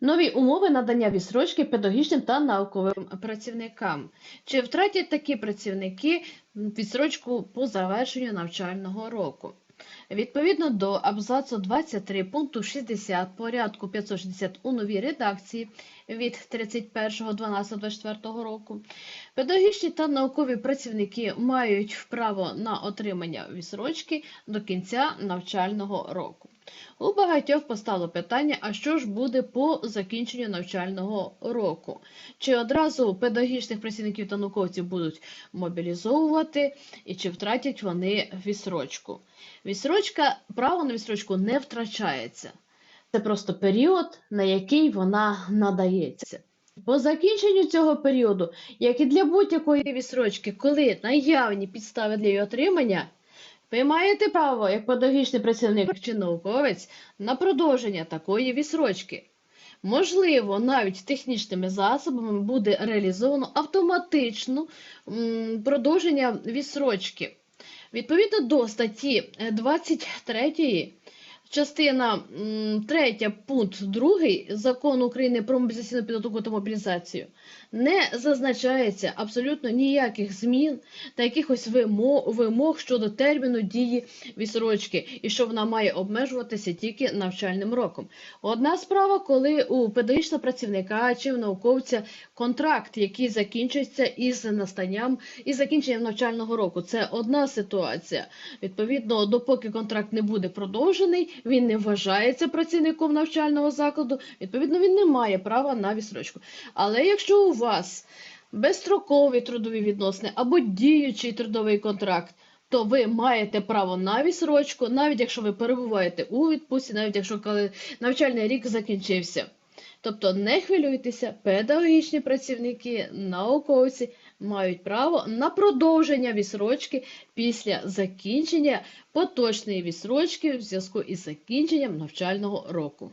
Нові умови надання відстрочки педагогічним та науковим працівникам. Чи втратять такі працівники відстрочку по завершенню навчального року? Відповідно до абзацу 23 пункту 60 порядку 560 у новій редакції від 31.12.24 року, педагогічні та наукові працівники мають право на отримання відсрочки до кінця навчального року. У багатьох постало питання, а що ж буде по закінченню навчального року? Чи одразу педагогічних працівників та науковців будуть мобілізовувати, і чи втратять вони відсрочку? Відсрочка, право на відсрочку не втрачається. Це просто період, на який вона надається. По закінченню цього періоду, як і для будь-якої відсрочки, коли наявні підстави для її отримання, ви маєте право, як педагогічний працівник чи науковець, на продовження такої відсрочки. Можливо, навіть технічними засобами буде реалізовано автоматично продовження відсрочки. Відповідно до статті е, 23 частина 3 пункт 2 закону України про мобілізаційну підготовку та мобілізацію не зазначається абсолютно ніяких змін та якихось вимог, вимог щодо терміну дії відсрочки, і що вона має обмежуватися тільки навчальним роком. Одна справа, коли у педагогічного працівника чи в науковця контракт, який закінчується із настанням із закінченням навчального року. Це одна ситуація. Відповідно, допоки контракт не буде продовжений, він не вважається працівником навчального закладу. Відповідно, він не має права на відсрочку. Але якщо у вас безстрокові трудові відносини або діючий трудовий контракт, то ви маєте право на відсрочку, навіть якщо ви перебуваєте у відпустці, навіть якщо навчальний рік закінчився. Тобто не хвилюйтеся, педагогічні працівники, науковці мають право на продовження відсрочки після закінчення поточної відсрочки в зв'язку із закінченням навчального року.